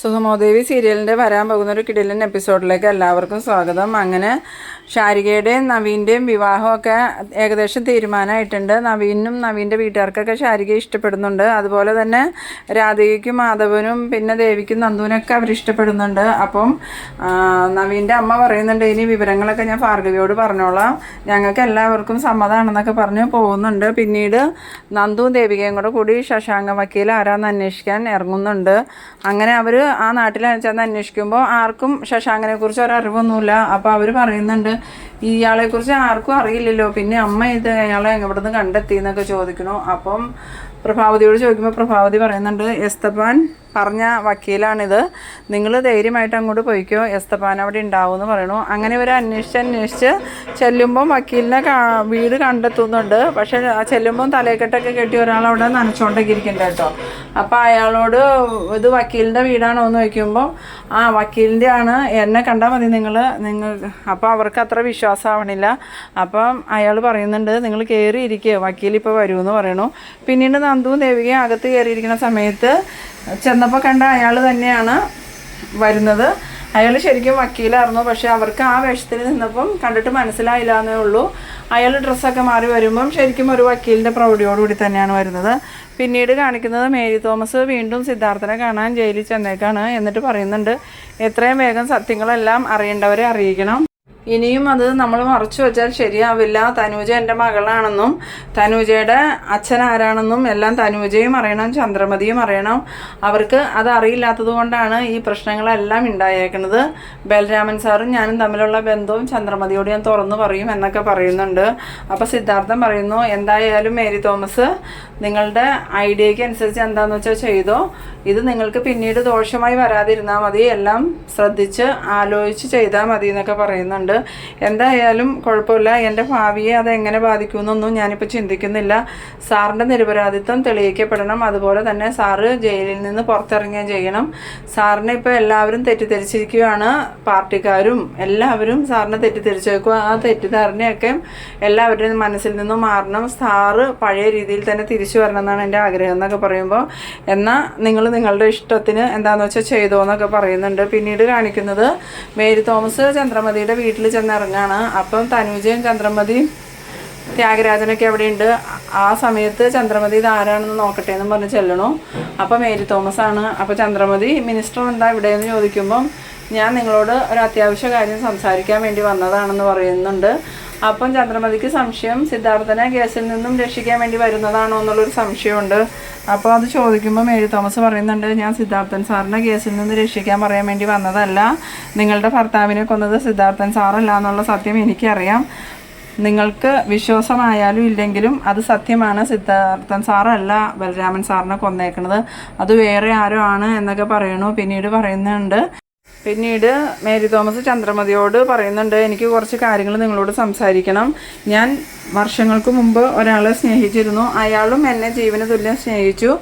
സുഗമോദേവി സീരിയലിന്റെ വരാൻ പോകുന്ന ഒരു കിടിലൻ എപ്പിസോഡിലേക്ക് എല്ലാവർക്കും സ്വാഗതം. അങ്ങനെ ഷാരികയുടെയും നവീന്റെയും വിവാഹമൊക്കെ ഏകദേശം തീരുമാനമായിട്ടുണ്ട്. നവീനും നവീന്റെ വീട്ടുകാർക്കൊക്കെ ഷാരിക ഇഷ്ടപ്പെടുന്നുണ്ട്. അതുപോലെ തന്നെ രാധികയ്ക്കും മാധവനും പിന്നെ ദേവിക്കും നന്ദുവിനൊക്കെ അവർ ഇഷ്ടപ്പെടുന്നുണ്ട്. അപ്പം നവീന്റെ അമ്മ പറയുന്നുണ്ട് ഇനി വിവരങ്ങളൊക്കെ ഞാൻ ഭാർഗവിയോട് പറഞ്ഞോളാം. ഞങ്ങൾക്ക് എല്ലാവർക്കും സമ്മതമാണെന്നൊക്കെ പറഞ്ഞ് പോകുന്നുണ്ട്. പിന്നീട് നന്ദുവും ദേവികയും കൂടെ കൂടി ശശാങ്ക വക്കീൽ ആരാന്ന് അന്വേഷിക്കാൻ ഇറങ്ങുന്നുണ്ട്. അങ്ങനെ അവർ ആ നാട്ടിൽ ചെന്ന് അന്വേഷിക്കുമ്പോൾ ആർക്കും ശശാങ്കനെ കുറിച്ച് ഒരറിവൊന്നുമില്ല. അപ്പോൾ അവർ പറയുന്നുണ്ട് ഇയാളെക്കുറിച്ച് ആർക്കും അറിയില്ലല്ലോ. പിന്നെ അമ്മ ഇത് അയാളെ എവിടെ നിന്ന് കണ്ടെത്തി എന്നൊക്കെ ചോദിക്കണു അപ്പം പ്രഭാവതിയോട് ചോദിക്കുമ്പോൾ പ്രഭാവതി പറയുന്നുണ്ട് എസ്തപ്പാൻ പറഞ്ഞ വക്കീലാണിത്. നിങ്ങൾ ധൈര്യമായിട്ട് അങ്ങോട്ട് പോയിക്കോ. എസ്തപ്പാൻ അവിടെ ഉണ്ടാവും എന്ന് പറയണു. അങ്ങനെ ഇവർ അന്വേഷിച്ച് അന്വേഷിച്ച് ചെല്ലുമ്പം വക്കീലിനെ വീട് കണ്ടെത്തുന്നുണ്ട്. പക്ഷേ ചെല്ലുമ്പം തലയെക്കെട്ടൊക്കെ കെട്ടി ഒരാൾ അവിടെ നനച്ചുകൊണ്ടൊക്കെ ഇരിക്കുന്നുണ്ട് കേട്ടോ. അപ്പോൾ അയാളോട് ഇത് വക്കീലിന്റെ വീടാണോ എന്ന് ചോദിക്കുമ്പോൾ ആ വക്കീലിന്റെ ആണ്. എന്നെ കണ്ടാൽ മതി നിങ്ങൾ നിങ്ങൾ അപ്പോൾ അവർക്ക് അത്ര വിശ്വാസമാവണില്ല അപ്പം അയാൾ പറയുന്നുണ്ട് നിങ്ങൾ കയറി ഇരിക്കുക വക്കീൽ ഇപ്പോൾ വരുമെന്ന് പറയണു. പിന്നീട് നന്ദുവും ദേവികയും അകത്ത് കയറിയിരിക്കുന്ന സമയത്ത് ചെന്നപ്പോൾ കണ്ട അയാൾ തന്നെയാണ് വരുന്നത്. അയാൾ ശരിക്കും വക്കീലായിരുന്നു. പക്ഷേ അവർക്ക് ആ വേഷത്തിൽ നിന്നപ്പം കണ്ടിട്ട് മനസ്സിലായില്ല എന്നേ ഉള്ളൂ. അയാൾ ഡ്രസ്സൊക്കെ മാറി വരുമ്പം ശരിക്കും ഒരു വക്കീലിന്റെ പ്രൗഢിയോടുകൂടി തന്നെയാണ് വരുന്നത്. പിന്നീട് കാണിക്കുന്നത് മേരി തോമസ് വീണ്ടും സിദ്ധാർത്ഥനെ കാണാൻ ജയിലിൽ ചെന്നേക്കാണ് എന്നിട്ട് പറയുന്നുണ്ട് എത്രയും വേഗം സത്യങ്ങളെല്ലാം അറിയേണ്ടവരെ അറിയിക്കണം. ഇനിയും അത് നമ്മൾ മറച്ചു വെച്ചാൽ ശരിയാവില്ല. തനൂജ എന്റെ മകളാണെന്നും തനൂജയുടെ അച്ഛൻ ആരാണെന്നും എല്ലാം തനൂജയും അറിയണം ചന്ദ്രമതിയും അറിയണം. അവർക്ക് അത് അറിയില്ലാത്തത് കൊണ്ടാണ് ഈ പ്രശ്നങ്ങളെല്ലാം ഉണ്ടായേക്കുന്നത്. ബലരാമൻ സാറും ഞാനും തമ്മിലുള്ള ബന്ധവും ചന്ദ്രമതിയോട് ഞാൻ തുറന്നു പറയും എന്നൊക്കെ പറയുന്നുണ്ട്. അപ്പോൾ സിദ്ധാർത്ഥം പറയുന്നു എന്തായാലും മേരി തോമസ് നിങ്ങളുടെ ഐഡിയയ്ക്ക് അനുസരിച്ച് എന്താണെന്ന് വെച്ചാൽ ചെയ്തോ. ഇത് നിങ്ങൾക്ക് പിന്നീട് ദോഷമായി വരാതിരുന്നാൽ മതി. എല്ലാം ശ്രദ്ധിച്ച് ആലോചിച്ച് ചെയ്താൽ മതി എന്നൊക്കെ പറയുന്നുണ്ട്. എന്തായാലും കുഴപ്പമില്ല. എന്റെ ഭാവിയെ അത് എങ്ങനെ ബാധിക്കുമെന്നൊന്നും ഞാനിപ്പോൾ ചിന്തിക്കുന്നില്ല. സാറിന്റെ നിരപരാധിത്വം തെളിയിക്കപ്പെടണം. അതുപോലെ തന്നെ സാറ് ജയിലിൽ നിന്ന് പുറത്തിറങ്ങുകയും ചെയ്യണം. സാറിനെ ഇപ്പോൾ എല്ലാവരും തെറ്റിദ്ധരിച്ചിരിക്കുകയാണ് പാർട്ടിക്കാരും. എല്ലാവരും സാറിനെ തെറ്റിദ്ധരിച്ചേക്കുക ആ തെറ്റിദ്ധാരണയൊക്കെ എല്ലാവരുടെയും മനസ്സിൽ നിന്നും മാറണം. സാറ് പഴയ രീതിയിൽ തന്നെ തിരിച്ചു വരണം എന്നാണ് എന്റെ ആഗ്രഹം എന്നൊക്കെ പറയുമ്പോൾ. എന്നാൽ നിങ്ങൾ നിങ്ങളുടെ ഇഷ്ടത്തിന് എന്താണെന്ന് വെച്ചാൽ ചെയ്തോ എന്നൊക്കെ പറയുന്നുണ്ട്. പിന്നീട് കാണിക്കുന്നത് മേരി തോമസ് ചന്ദ്രമതിയുടെ വീട്ടിൽ ചെന്നിറങ്ങാണ്. അപ്പം തനുജയും ചന്ദ്രമതിയും ത്യാഗരാജനൊക്കെ അവിടെയുണ്ട്. ആ സമയത്ത് ചന്ദ്രമതി ഇത് ആരാണെന്ന് നോക്കട്ടെ എന്ന് പറഞ്ഞ് ചെല്ലണു. അപ്പോൾ മേരി തോമസ് ആണ് അപ്പോൾ ചന്ദ്രമതി മിനിസ്റ്റർ എന്താ ഇവിടെ എന്ന് ചോദിക്കുമ്പം ഞാൻ നിങ്ങളോട് ഒരു അത്യാവശ്യ കാര്യം സംസാരിക്കാൻ വേണ്ടി വന്നതാണെന്ന് പറയുന്നുണ്ട്. അപ്പം ചന്ദ്രമതിക്ക് സംശയം സിദ്ധാർത്ഥനെ കേസിൽ നിന്നും രക്ഷിക്കാൻ വേണ്ടി വരുന്നതാണോ എന്നുള്ളൊരു സംശയമുണ്ട്. അപ്പോൾ അത് ചോദിക്കുമ്പോൾ മേരി തോമസ് പറയുന്നുണ്ട് ഞാൻ സിദ്ധാർത്ഥൻ സാറിനെ കേസിൽ നിന്ന് രക്ഷിക്കാൻ പറയാൻ വേണ്ടി വന്നതല്ല. നിങ്ങളുടെ ഭർത്താവിനെ കൊന്നത് സിദ്ധാർത്ഥൻ സാറല്ല എന്നുള്ള സത്യം എനിക്കറിയാം. നിങ്ങൾക്ക് വിശ്വാസമായാലും ഇല്ലെങ്കിലും അത് സത്യമാണ്. സിദ്ധാർത്ഥൻ സാറല്ല ബലരാമൻ സാറിനെ കൊന്നേക്കുന്നത് അത് വേറെ ആരോ ആണ് എന്നൊക്കെ പറയണു. പിന്നീട് പറയുന്നുണ്ട് പിന്നീട് മേരി തോമസ് ചന്ദ്രമതിയോട് പറയുന്നുണ്ട് എനിക്ക് കുറച്ച് കാര്യങ്ങൾ നിങ്ങളോട് സംസാരിക്കണം. ഞാൻ വർഷങ്ങൾക്ക് മുമ്പ് ഒരാളെ സ്നേഹിച്ചിരുന്നു. അയാളും എന്നെ ജീവന തുല്യം സ്നേഹിച്ചു.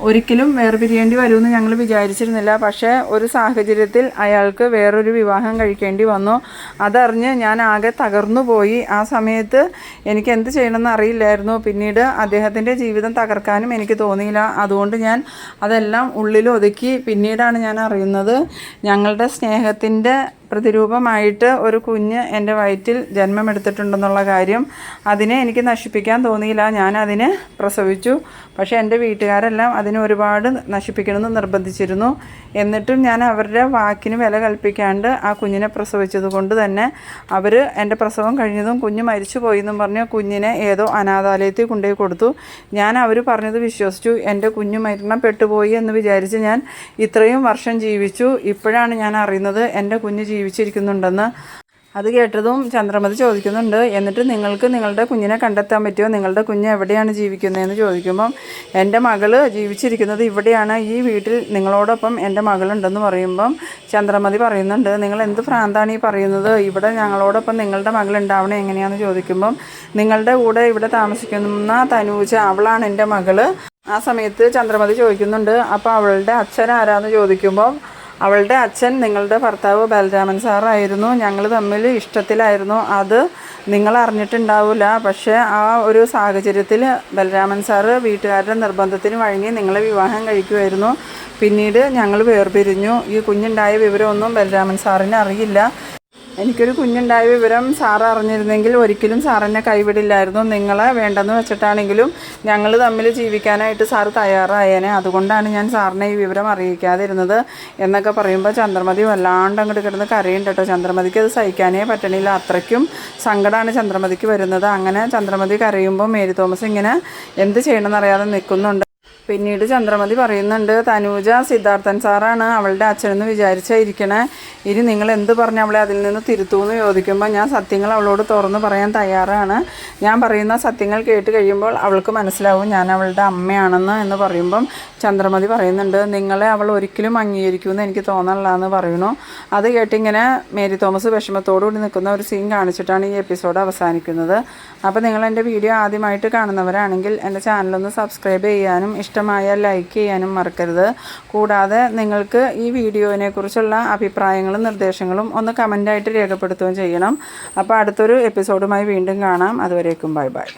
ഒരിക്കലും വേർപിരിയേണ്ടി വരുമെന്ന് ഞങ്ങൾ വിചാരിച്ചിരുന്നില്ല. പക്ഷേ ഒരു സാഹചര്യത്തിൽ അയാൾക്ക് വേറൊരു വിവാഹം കഴിക്കേണ്ടി വന്നു. അതറിഞ്ഞ് ഞാൻ ആകെ തകർന്നു പോയി. ആ സമയത്ത് എനിക്ക് എന്ത് ചെയ്യണമെന്ന് അറിയില്ലായിരുന്നു. പിന്നീട് അദ്ദേഹത്തിന്റെ ജീവിതം തകർക്കാനും എനിക്ക് തോന്നിയില്ല. അതുകൊണ്ട് ഞാൻ അതെല്ലാം ഉള്ളിൽ ഒതുക്കി പിന്നീടാണ് ഞാൻ അറിയുന്നത് ഞങ്ങളുടെ സ്നേഹത്തിന്റെ പ്രതിരൂപമായിട്ട് ഒരു കുഞ്ഞ് എന്റെ വയറ്റിൽ ജന്മമെടുത്തിട്ടുണ്ടെന്നുള്ള കാര്യം അതിനെ എനിക്ക് നശിപ്പിക്കാൻ തോന്നിയില്ല. ഞാൻ അതിനെ പ്രസവിച്ചു. പക്ഷേ എന്റെ വീട്ടുകാരെല്ലാം അതിനെ ഒരുപാട് നശിപ്പിക്കണമെന്ന് നിർബന്ധിച്ചിരുന്നു. എന്നിട്ടും ഞാൻ അവരുടെ വാക്കിന് വില കൽപ്പിക്കാണ്ട് ആ കുഞ്ഞിനെ പ്രസവിച്ചത് കൊണ്ട് തന്നെ അവർ എന്റെ പ്രസവം കഴിഞ്ഞതും കുഞ്ഞ് മരിച്ചു പോയി എന്നും പറഞ്ഞ് കുഞ്ഞിനെ ഏതോ അനാഥാലയത്തിൽ കൊണ്ടുപോയി കൊടുത്തു. ഞാൻ അവർ പറഞ്ഞത് വിശ്വസിച്ചു. എന്റെ കുഞ്ഞ് മരണപ്പെട്ടുപോയി എന്ന് വിചാരിച്ച് ഞാൻ ഇത്രയും വർഷം ജീവിച്ചു. ഇപ്പോഴാണ് ഞാൻ അറിയുന്നത് എന്റെ കുഞ്ഞ് ജീവിച്ചിരിക്കുന്നുണ്ടെന്ന് അത് കേട്ടതും ചന്ദ്രമതി ചോദിക്കുന്നുണ്ട്. എന്നിട്ട് നിങ്ങൾക്ക് നിങ്ങളുടെ കുഞ്ഞിനെ കണ്ടെത്താൻ പറ്റുമോ? നിങ്ങളുടെ കുഞ്ഞ് എവിടെയാണ് ജീവിക്കുന്നതെന്ന് ചോദിക്കുമ്പം എന്റെ മകൾ ജീവിച്ചിരിക്കുന്നത് ഇവിടെയാണ്. ഈ വീട്ടിൽ നിങ്ങളോടൊപ്പം എന്റെ മകളുണ്ടെന്ന് പറയുമ്പം ചന്ദ്രമതി പറയുന്നുണ്ട്. നിങ്ങൾ എന്ത് ഭ്രാന്താണ് ഈ പറയുന്നത്? ഇവിടെ ഞങ്ങളോടൊപ്പം നിങ്ങളുടെ മകൾ ഉണ്ടാവണേ എങ്ങനെയാണെന്ന് ചോദിക്കുമ്പം നിങ്ങളുടെ കൂടെ ഇവിടെ താമസിക്കുന്ന തനൂജ അവളാണ് എന്റെ മകൾ ആ സമയത്ത് ചന്ദ്രമതി ചോദിക്കുന്നുണ്ട്. അപ്പോൾ അവളുടെ അച്ഛൻ ആരാന്ന് ചോദിക്കുമ്പോൾ അവളുടെ അച്ഛൻ നിങ്ങളുടെ ഭർത്താവ് ബലരാമൻ സാറായിരുന്നു. ഞങ്ങൾ തമ്മിൽ ഇഷ്ടത്തിലായിരുന്നു. അത് നിങ്ങൾ അറിഞ്ഞിട്ടുണ്ടാവില്ല പക്ഷേ ആ ഒരു സാഹചര്യത്തിൽ ബലരാമൻ സാറ് വീട്ടുകാരുടെ നിർബന്ധത്തിന് വഴങ്ങി നിങ്ങളെ വിവാഹം കഴിക്കുമായിരുന്നു. പിന്നീട് ഞങ്ങൾ വേർപിരിഞ്ഞു. ഈ കുഞ്ഞുണ്ടായ വിവരമൊന്നും ബലരാമൻ സാറിന് അറിയില്ല. എനിക്കൊരു കുഞ്ഞുണ്ടായ വിവരം സാറ് അറിഞ്ഞിരുന്നെങ്കിൽ ഒരിക്കലും സാറിനെ കൈവിടില്ലായിരുന്നു. നിങ്ങളെ വേണ്ടെന്ന് വെച്ചിട്ടാണെങ്കിലും ഞങ്ങൾ തമ്മിൽ ജീവിക്കാനായിട്ട് സാറ് തയ്യാറായേനെ. അതുകൊണ്ടാണ് ഞാൻ സാറിനെ ഈ വിവരം അറിയിക്കാതിരുന്നത് എന്നൊക്കെ പറയുമ്പോൾ ചന്ദ്രമതി വല്ലാണ്ട് അങ്ങോട്ട് കിടന്ന് കരയുണ്ട് കേട്ടോ. ചന്ദ്രമതിക്ക് അത് സഹിക്കാനേ പറ്റണില്ല. അത്രയ്ക്കും സങ്കടമാണ് ചന്ദ്രമതിക്ക് വരുന്നത്. അങ്ങനെ ചന്ദ്രമതി കരയുമ്പോൾ മേരി തോമസ് ഇങ്ങനെ എന്ത് ചെയ്യണമെന്നറിയാതെ നിൽക്കുന്നുണ്ട്. പിന്നീട് ചന്ദ്രമതി പറയുന്നുണ്ട് തനൂജ സിദ്ധാർത്ഥൻ സാറാണ് അവളുടെ അച്ഛനെന്ന് വിചാരിച്ചായിരിക്കണേ ഇനി നിങ്ങൾ എന്ത് പറഞ്ഞ് അവളെ അതിൽ നിന്ന് തിരുത്തുമെന്ന് ചോദിക്കുമ്പോൾ ഞാൻ സത്യങ്ങൾ അവളോട് തുറന്നു പറയാൻ തയ്യാറാണ്. ഞാൻ പറയുന്ന സത്യങ്ങൾ കേട്ട് കഴിയുമ്പോൾ അവൾക്ക് മനസ്സിലാവും ഞാൻ അവളുടെ അമ്മയാണെന്ന് എന്ന് പറയുമ്പം ചന്ദ്രമതി പറയുന്നുണ്ട് നിങ്ങളെ അവൾ ഒരിക്കലും അംഗീകരിക്കുമെന്ന് എനിക്ക് തോന്നണില്ല എന്ന് പറയുന്നു. അത് കേട്ടിങ്ങനെ മേരി തോമസ് വിഷമത്തോടുകൂടി നിൽക്കുന്ന ഒരു സീൻ കാണിച്ചിട്ടാണ് ഈ എപ്പിസോഡ് അവസാനിക്കുന്നത്. അപ്പോൾ നിങ്ങൾ എന്റെ വീഡിയോ ആദ്യമായിട്ട് കാണുന്നവരാണെങ്കിൽ എന്റെ ചാനലൊന്ന് സബ്സ്ക്രൈബ് ചെയ്യാനും ഇഷ്ടമായാൽ ലൈക്ക് ചെയ്യാനും മറക്കരുത്. കൂടാതെ നിങ്ങൾക്ക് ഈ വീഡിയോനെ കുറിച്ചുള്ള അഭിപ്രായങ്ങളും നിർദ്ദേശങ്ങളും ഒന്ന് കമന്റായിട്ട് രേഖപ്പെടുത്തുകയും ചെയ്യണം. അപ്പോൾ അടുത്തൊരു എപ്പിസോഡുമായി വീണ്ടും കാണാം. അതുവരേക്കും ബൈ ബൈ.